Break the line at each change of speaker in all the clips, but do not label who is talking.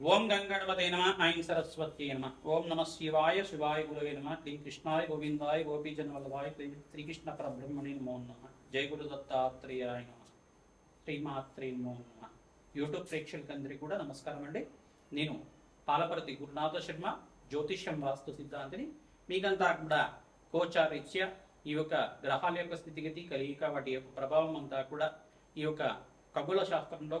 ఓం గంగణపతే నమ ఐం సరస్వతి నమ. ఓం నమ శివాయ శివాయ గురవే నమ. క్లీం కృష్ణాయ గోవిందాయ గోపీజన వల్లభాయ శ్రీకృష్ణ పరబ్రహ్మణి నమో నమ. జయ గురు దత్తాత్రేయాయ నమ. శ్రీమాత్రి నమో నమ. యూట్యూబ్ ప్రేక్షకులందరికీ కూడా నమస్కారం అండి. నేను పాలపర్తి గురునాథ శర్మ జ్యోతిష్యం వాస్తు సిద్ధాంతిని మీకంతా కూడా గోచారీత్యా ఈ యొక్క గ్రహాల యొక్క స్థితిగతి కలియిక వాటి యొక్క ప్రభావం అంతా కూడా ఈ యొక్క ఖగోళ శాస్త్రంలో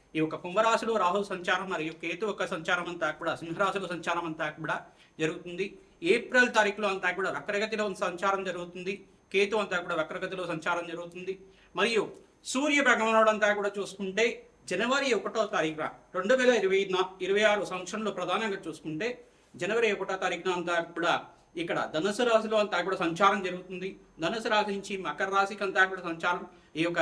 ఈ యొక్క కుంభరాశిలో రాహు సంచారం మరియు కేతు యొక్క సంచారం అంతా కూడా సింహరాశిలో సంచారం అంతా కూడా జరుగుతుంది. ఏప్రిల్ తారీఖులో అంతా కూడా వక్రగతిలో సంచారం జరుగుతుంది. కేతు అంతా కూడా వక్రగతిలో సంచారం జరుగుతుంది. మరియు సూర్య భగవానుడు అంతా కూడా చూసుకుంటే జనవరి ఒకటో తారీఖున రెండు వేల ఇరవై ఇరవై ఆరు సంవత్సరంలో ప్రధానంగా చూసుకుంటే జనవరి ఒకటో తారీఖున అంతా కూడా ఇక్కడ ధనుసు రాశిలో అంతా కూడా సంచారం జరుగుతుంది. ధనుసు రాశి నుంచి మకర రాశికి అంతా కూడా సంచారం. ఈ యొక్క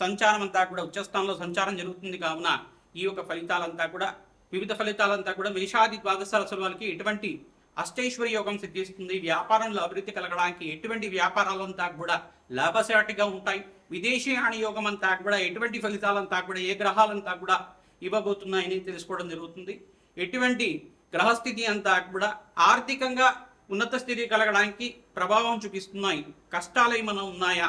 సంచారం అంతా కూడా ఉచ్చస్థానంలో సంచారం జరుగుతుంది కావున ఈ యొక్క ఫలితాలంతా కూడా వివిధ ఫలితాలంతా కూడా మేషాది ద్వాదశ రాశుల వాళ్ళకి ఎటువంటి అష్టైశ్వర్య యోగం సిద్ధిస్తుంది. వ్యాపారంలో అభివృద్ధి కలగడానికి ఎటువంటి వ్యాపారాలంతా కూడా లాభసాటిగా ఉంటాయి. విదేశీ యోగం అంతా కూడా ఎటువంటి ఫలితాలంతా కూడా ఏ గ్రహాలంతా కూడా ఇవ్వబోతున్నాయని తెలుసుకోవడం జరుగుతుంది. ఎటువంటి గ్రహస్థితి అంతా కూడా ఆర్థికంగా ఉన్నత స్థితి కలగడానికి ప్రభావం చూపిస్తున్నాయి. కష్టాలు ఏమైనా ఉన్నాయా?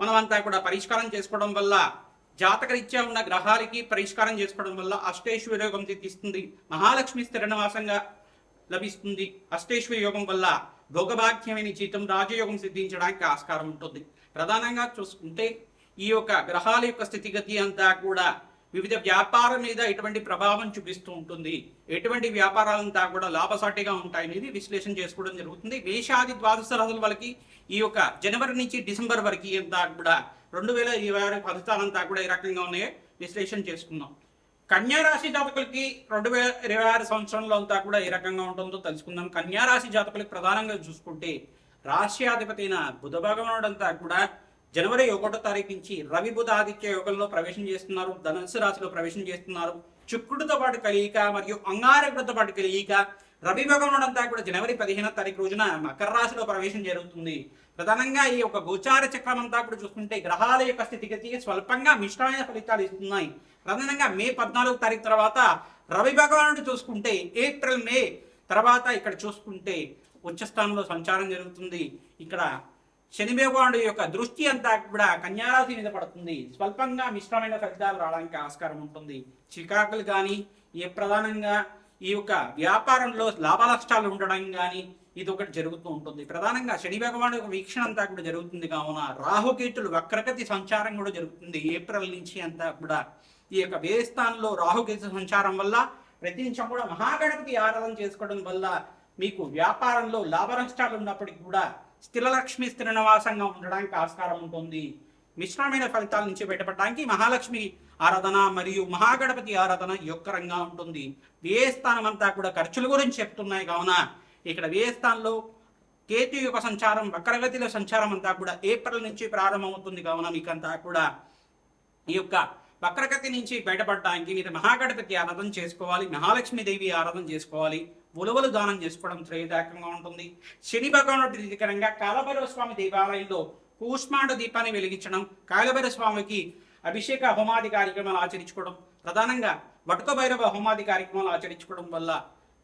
మనమంతా కూడా పరిష్కారం చేసుకోవడం వల్ల జాతకరీత్యా ఉన్న గ్రహాలకి పరిష్కారం చేసుకోవడం వల్ల అష్టేశ్వర యోగం సిద్ధిస్తుంది. మహాలక్ష్మి స్థిరణవాసంగా లభిస్తుంది. అష్టేశ్వర యోగం వల్ల భోగభాగ్యమైన జీతం రాజయోగం సిద్ధించడానికి ఆస్కారం ఉంటుంది. ప్రధానంగా చూసుకుంటే ఈ యొక్క గ్రహాల యొక్క స్థితిగతి అంతా కూడా వివిధ వ్యాపారం మీద ఎటువంటి ప్రభావం చూపిస్తూ ఉంటుంది. ఎటువంటి వ్యాపారాలంతా కూడా లాభసాటిగా ఉంటాయనేది విశ్లేషణ చేసుకోవడం జరుగుతుంది. మేషాది ద్వాదశ రాశుల వాళ్ళకి ఈ యొక్క జనవరి నుంచి డిసెంబర్ వరకు అంతా కూడా రెండు వేల ఇరవై ఆరు ఫలితాలంతా కూడా ఈ రకంగా ఉన్నాయి. విశ్లేషణ చేసుకుందాం. కన్యారాశి జాతకులకి రెండు వేల ఇరవై ఆరు సంవత్సరంలో అంతా కూడా ఏ రకంగా ఉంటుందో తెలుసుకుందాం. కన్యా రాశి జాతకులకి ప్రధానంగా చూసుకుంటే రాష్ట్రాధిపతి అయిన బుధ కూడా జనవరి ఒకటో తారీఖు నుంచి రవి బుధ ఆదిత్య యోగంలో ప్రవేశం చేస్తున్నారు ధనుసు రాశిలో ప్రవేశం చేస్తున్నారు. శుక్రుడితో పాటు కలియిక మరియు అంగారకుడితో పాటు కలియిక. రవి భగవానుడు అంతా కూడా జనవరి పదిహేనో తారీఖు రోజున మకర రాశిలో ప్రవేశం జరుగుతుంది. ప్రధానంగా ఈ యొక్క గోచార చక్రం అంతా కూడా చూసుకుంటే గ్రహాల యొక్క స్థితిగతి స్వల్పంగా మిశ్రమైన ఫలితాలు ఇస్తున్నాయి. ప్రధానంగా మే పద్నాలుగు తారీఖు తర్వాత రవి భగవానుడు చూసుకుంటే ఏప్రిల్ మే తర్వాత ఇక్కడ చూసుకుంటే ఉచ్చస్థానంలో సంచారం జరుగుతుంది. ఇక్కడ శని భగవానుడు యొక్క దృష్టి అంతా కూడా కన్యారాశి మీద పడుతుంది. స్వల్పంగా మిశ్రమైన ఫలితాలు రావడానికి ఆస్కారం ఉంటుంది. చికాకులు కానీ ఏ ప్రధానంగా ఈ యొక్క వ్యాపారంలో లాభనష్టాలు ఉండడం కానీ ఇది ఒకటి జరుగుతూ ఉంటుంది. ప్రధానంగా శని భగవాను యొక్క వీక్షణ అంతా కూడా జరుగుతుంది. కావున రాహుకేతులు వక్రగతి సంచారం కూడా జరుగుతుంది. ఏప్రిల్ నుంచి అంతా కూడా ఈ యొక్క వ్యయస్థానంలో రాహుకేతు సంచారం వల్ల ప్రతి నిమిషం కూడా మహాగణపతి ఆరాధన చేసుకోవడం వల్ల మీకు వ్యాపారంలో లాభనష్టాలు ఉన్నప్పటికీ కూడా స్థిరలక్ష్మి స్థిరనివాసంగా ఉండడానికి ఆస్కారం ఉంటుంది. మిశ్రమైన ఫలితాల నుంచి బయటపడడానికి మహాలక్ష్మి ఆరాధన మరియు మహాగణపతి ఆరాధన యొక్కరంగా ఉంటుంది. వ్యయస్థానం అంతా కూడా ఖర్చుల గురించి చెప్తున్నాయి కావున ఇక్కడ వ్యయస్థానంలో కేతు యొక్క సంచారం వక్రగతిలో సంచారం అంతా కూడా ఏప్రిల్ నుంచి ప్రారంభమవుతుంది కావున మీకంతా కూడా ఈ యొక్క వక్రగతి నుంచి బయటపడడానికి మీరు మహాగణపతి ఆరాధన చేసుకోవాలి మహాలక్ష్మీదేవి ఆరాధన చేసుకోవాలి. ఉలవలు దానం చేసుకోవడం శ్రేయదాయకంగా ఉంటుంది. శని భగవానుడి ప్రీతికరంగా కాలభైరవ స్వామి దేవాలయంలో కూష్మాండ దీపాన్ని వెలిగించడం కాలభైరవ స్వామికి అభిషేక హోమాది కార్యక్రమాలు ఆచరించుకోవడం ప్రధానంగా వటుక భైరవ హోమాది కార్యక్రమాలు ఆచరించుకోవడం వల్ల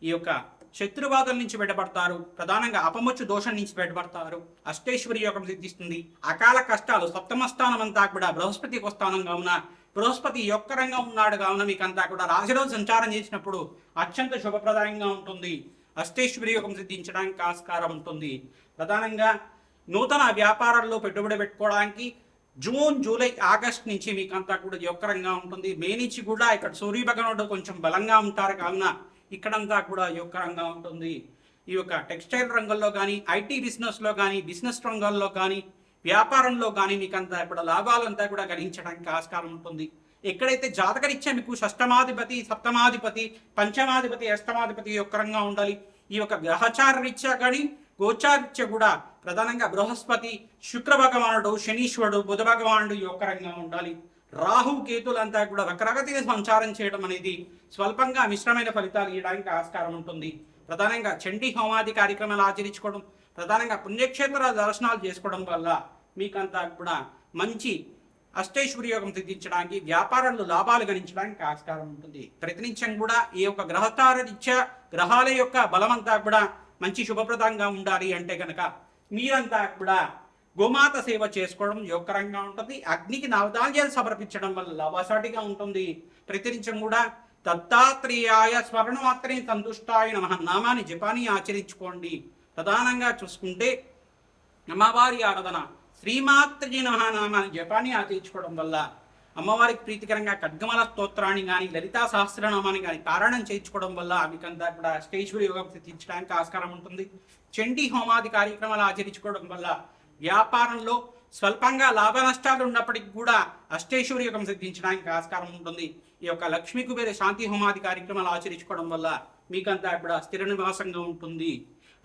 ఈ యొక్క శత్రుబాధల నుంచి బయటపడతారు ప్రధానంగా అపమొచ్చు దోషం నుంచి బయటపడతారు అష్టేశ్వరి యోగం సిద్ధిస్తుంది. అకాల కష్టాలు సప్తమ స్థానం అంతా కూడా బృహస్పతి స్థానంగా స్థానం బృహస్పతి యొక్కరంగా ఉన్నాడు కావున మీకు అంతా కూడా రాశిలో సంచారం చేసినప్పుడు అత్యంత శుభప్రదాయంగా ఉంటుంది. అష్టేశ్వరి యోగం సిద్ధించడానికి ఆస్కారం ఉంటుంది. ప్రధానంగా నూతన వ్యాపారాల్లో పెట్టుబడి పెట్టుకోవడానికి జూన్ జూలై ఆగస్ట్ నుంచి మీకు అంతా కూడా యొక్కరంగా ఉంటుంది. మే నుంచి కూడా ఇక్కడ సూర్యభగవానుడు కొంచెం బలంగా ఉంటారు కావున ఇక్కడంతా కూడా యొక్కరంగా ఉంటుంది. ఈ యొక్క టెక్స్టైల్ రంగంలో కానీ ఐటీ బిజినెస్లో కానీ బిజినెస్ రంగంలో కానీ వ్యాపారంలో కానీ మీకు అంత కూడా లాభాలంతా కూడా గణించడానికి ఆస్కారం ఉంటుంది. ఎక్కడైతే జాతకరీత్యా మీకు షష్టమాధిపతి సప్తమాధిపతి పంచమాధిపతి అష్టమాధిపతి యొక్కరంగా ఉండాలి ఈ యొక్క గ్రహచార రీత్యా కానీ గోచారిత్య కూడా ప్రధానంగా బృహస్పతి శుక్ర భగవానుడు శనీశ్వరుడు బుధ భగవానుడు యొక్కరంగా ఉండాలి. రాహు కేతులంతా కూడా వక్రగతిని సంచారం చేయడం అనేది స్వల్పంగా మిశ్రమైన ఫలితాలు ఇవ్వడానికి ఆస్కారం ఉంటుంది. ప్రధానంగా చండీ హోమాది కార్యక్రమాలు ఆచరించుకోవడం ప్రధానంగా పుణ్యక్షేత్ర దర్శనాలు చేసుకోవడం వల్ల మీకంతా కూడా మంచి అష్టైశ్వర్య యోగం సిద్ధించడానికి వ్యాపారంలో లాభాలు గణించడానికి ఆస్కారం ఉంటుంది. ప్రతినిత్యం కూడా ఈ యొక్క గ్రహతారీత్యా గ్రహాల యొక్క బలమంతా కూడా మంచి శుభప్రదంగా ఉండాలి అంటే కనుక మీరంతా కూడా గోమాత సేవ చేసుకోవడం యోగకరంగా ఉంటుంది. అగ్నికి నవధాన్యాలు సమర్పించడం వల్ల లాభసాటిగా ఉంటుంది. ప్రతినిత్యం కూడా దత్తాత్రేయాయ స్వర్ణమాత్రే సంతుష్టాయ నమ. నామాన్ని జపాన్ని ఆచరించుకోండి. ప్రధానంగా చూసుకుంటే అమ్మవారి ఆరాధన శ్రీమాత్రజీ మహానామాన్ని జపాన్ని ఆచరించుకోవడం వల్ల అమ్మవారికి ప్రీతికరంగా ఖడ్గమల స్తోత్రాన్ని కానీ లలితా సహస్రనామాన్ని కానీ పారాయణం చేయించుకోవడం వల్ల మీకంతా కూడా స్టేజ్వరి యోగం సిద్ధించడానికి ఆస్కారం ఉంటుంది. చండీ హోమాది కార్యక్రమాలు ఆచరించుకోవడం వల్ల వ్యాపారంలో స్వల్పంగా లాభ నష్టాలు ఉన్నప్పటికీ కూడా అష్టేశ్వరి యోగం సిద్ధించడానికి ఆస్కారం ఉంటుంది. ఈ యొక్క లక్ష్మీ కుబేర శాంతి హోమాది కార్యక్రమాలు ఆచరించుకోవడం వల్ల మీకంతా కూడా స్థిర నివాసంగా ఉంటుంది.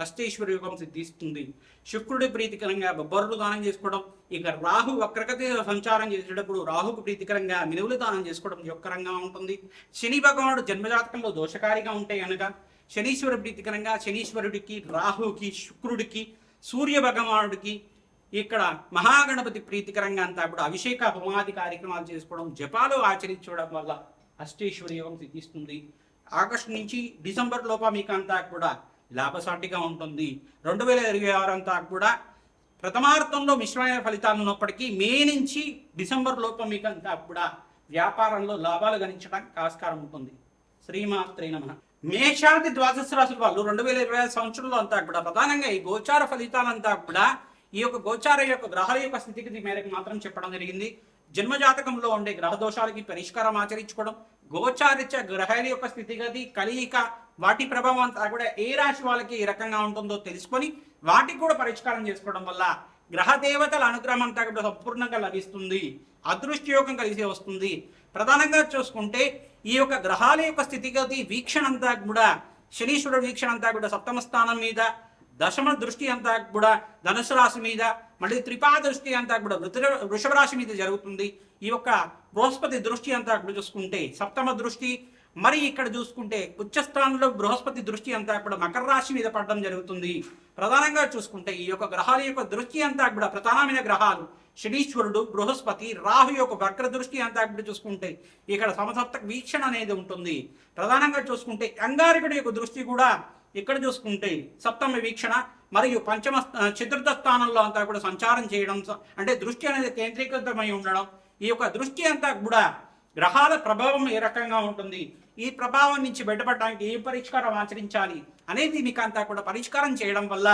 అష్టేశ్వర యోగం సిద్ధిస్తుంది. శుక్రుడి ప్రీతికరంగా బొబ్బర్లు దానం చేసుకోవడం ఇక రాహు వక్రగతి సంచారం చేసేటప్పుడు రాహుకు ప్రీతికరంగా మినువులు దానం చేసుకోవడం యొక్కరంగా ఉంటుంది. శని భగవానుడు జన్మజాతకంలో దోషకారిగా ఉంటే అనగా శనీశ్వర ప్రీతికరంగా శనీశ్వరుడికి రాహుకి శుక్రుడికి సూర్య భగవానుడికి ఇక్కడ మహాగణపతి ప్రీతికరంగా అంతా కూడా అభిషేక హోమాది కార్యక్రమాలు చేసుకోవడం జపాలు ఆచరించడం వల్ల అష్టేశ్వరి యోగం సిద్ధిస్తుంది. ఆగస్టు నుంచి డిసెంబర్ లోప మీకు అంతా కూడా లాభసాటిగా ఉంటుంది. రెండు వేల ఇరవై ఆరు అంతా కూడా ప్రథమార్థంలో మిశ్రమైన ఫలితాలు ఉన్నప్పటికీ మే నుంచి డిసెంబర్ లోపం మీకంతా కూడా వ్యాపారంలో లాభాలు గణించడానికి ఆస్కారం ఉంటుంది. శ్రీమాత్రే నమ. మేషాది ద్వాదశ రాశుల వాళ్ళు రెండు వేల ఇరవై ఐదు సంవత్సరంలో అంతా కూడా ప్రధానంగా ఈ గోచార ఫలితాలంతా కూడా ఈ యొక్క గోచార యొక్క గ్రహాల యొక్క స్థితిగతి మేరకు మాత్రం చెప్పడం జరిగింది. జన్మజాతకంలో ఉండే గ్రహ దోషాలకి పరిష్కారం ఆచరించుకోవడం గోచారిత్య గ్రహాల యొక్క స్థితిగతి కలియిక వాటి ప్రభావం అంతా కూడా ఏ రాశి వాళ్ళకి ఏ రకంగా ఉంటుందో తెలుసుకొని వాటికి కూడా పరిష్కారం చేసుకోవడం వల్ల గ్రహ దేవతల అనుగ్రహం అంతా కూడా సంపూర్ణంగా లభిస్తుంది. అదృష్టయోగం కలిసి వస్తుంది. ప్రధానంగా చూసుకుంటే ఈ యొక్క గ్రహాల యొక్క స్థితిగతి వీక్షణ అంతా కూడా శనీశ్వరుడు వీక్షణ అంతా కూడా సప్తమ స్థానం మీద దశమ దృష్టి అంతా కూడా ధనుసు రాశి మీద మళ్ళీ త్రిపా దృష్టి అంతా కూడా వృత వృషభ రాశి మీద జరుగుతుంది. ఈ యొక్క బృహస్పతి దృష్టి అంతా కూడా చూసుకుంటే సప్తమ దృష్టి మరి ఇక్కడ చూసుకుంటే ఉచ్చస్థానంలో బృహస్పతి దృష్టి అంతా కూడా మకర రాశి మీద పడడం జరుగుతుంది. ప్రధానంగా చూసుకుంటే ఈ యొక్క గ్రహాల యొక్క దృష్టి అంతా కూడా ప్రధానమైన గ్రహాలు శనీశ్వరుడు బృహస్పతి రాహు యొక్క వక్ర దృష్టి అంతా కూడా చూసుకుంటే ఇక్కడ సమసప్త వీక్షణ అనేది ఉంటుంది. ప్రధానంగా చూసుకుంటే అంగారకుడి యొక్క దృష్టి కూడా ఇక్కడ చూసుకుంటే సప్తమ వీక్షణ మరియు పంచమ చతుర్థ స్థానంలో అంతా కూడా సంచారం చేయడం స- అంటే దృష్టి అనేది కేంద్రీకృతమై ఉండడం ఈ యొక్క దృష్టి అంతా కూడా గ్రహాల ప్రభావం ఏ రకంగా ఉంటుంది? ఈ ప్రభావం నుంచి బయటపడడానికి ఏ పరిష్కారం ఆచరించాలి అనేది మీకు అంతా కూడా పరిష్కారం చేయడం వల్ల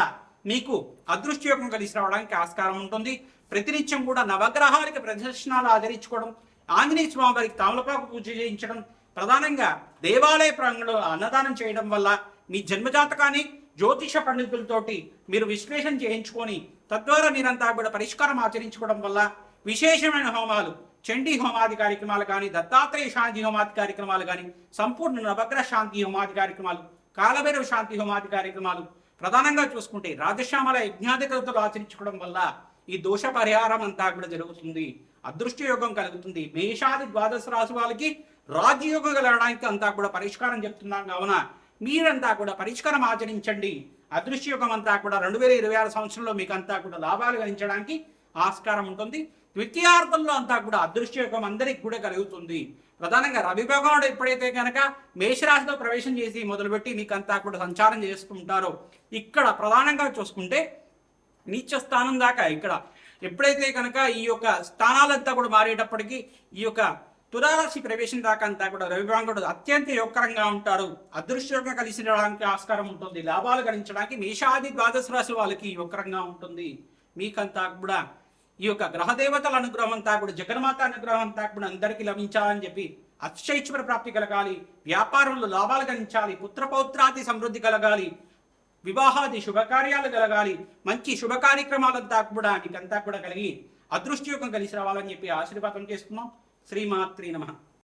మీకు అదృష్టయోగం కలిసి రావడానికి ఆస్కారం ఉంటుంది. ప్రతినిత్యం కూడా నవగ్రహాలకి ప్రదర్శనాలు ఆచరించుకోవడం ఆంజనేయ స్వామి వారికి తాములపాకు పూజ చేయించడం ప్రధానంగా దేవాలయ ప్రాంగణంలో అన్నదానం చేయడం వల్ల మీ జన్మజాతకాన్ని జ్యోతిష పండితులతోటి మీరు విశ్లేషణ చేయించుకొని తద్వారా మీరంతా కూడా పరిష్కారం ఆచరించుకోవడం వల్ల విశేషమైన హోమాలు చండీ హోమాది కార్యక్రమాలు కానీ దత్తాత్రేయ శాంతి హోమాది కార్యక్రమాలు కానీ సంపూర్ణ నవగ్రహ శాంతి హోమాది కార్యక్రమాలు కాలభైరవ శాంతి హోమాది కార్యక్రమాలు ప్రధానంగా చూసుకుంటే రాజశ్యామల యజ్ఞాధికృతులు ఆచరించుకోవడం వల్ల ఈ దోష పరిహారం అంతా కూడా జరుగుతుంది. అదృష్ట యోగం కలుగుతుంది. మేషాది ద్వాదశ రాశి వాళ్ళకి రాజయోగం కలగడానికి అంతా కూడా పరిష్కారం చెప్తున్నాం కావున మీరంతా కూడా పరిష్కారం ఆచరించండి. అదృష్ట యుగం అంతా కూడా రెండు వేల ఇరవై ఆరు సంవత్సరంలో మీకు అంతా కూడా లాభాలు గణించడానికి ఆస్కారం ఉంటుంది. ద్వితీయార్థంలో అంతా కూడా అదృశ్య అందరికి కూడా కలుగుతుంది. ప్రధానంగా రవి భగవానుడు ఎప్పుడైతే కనుక మేషరాశిలో ప్రవేశం చేసి మొదలుపెట్టి మీకు అంతా కూడా సంచారం చేస్తుంటారో ఇక్కడ ప్రధానంగా చూసుకుంటే నీచ స్థానం దాకా ఇక్కడ. ఎప్పుడైతే కనుక ఈ యొక్క స్థానాలంతా కూడా మారేటప్పటికీ ఈ యొక్క తులారాశి ప్రవేశం దాకా అంతా కూడా రవిభాంగుడు అత్యంత యోగకరంగా ఉంటారు. అదృశ్యంగా కలిసి రావడానికి ఆస్కారం ఉంటుంది. లాభాలు గణించడానికి మేషాది ద్వాదశ రాశి వాళ్ళకి యోగకరంగా ఉంటుంది. మీకంతా కూడా ఈ యొక్క గ్రహదేవతల అనుగ్రహం అంతా కూడా జగన్మాత అనుగ్రహం అంతా కూడా అందరికీ లభించాలని చెప్పి అక్షైశ్వర ప్రాప్తి కలగాలి వ్యాపారంలో లాభాలు గణించాలి పుత్రపౌత్రాది సమృద్ధి కలగాలి వివాహాది శుభకార్యాలు కలగాలి మంచి శుభ కార్యక్రమాలంతా కూడా నీకంతా కూడా కలిగి అదృష్టయోగం కలిసి రావాలని చెప్పి ఆశీర్వాదం చేసుకున్నాం శ్రీమాత్రి నమః.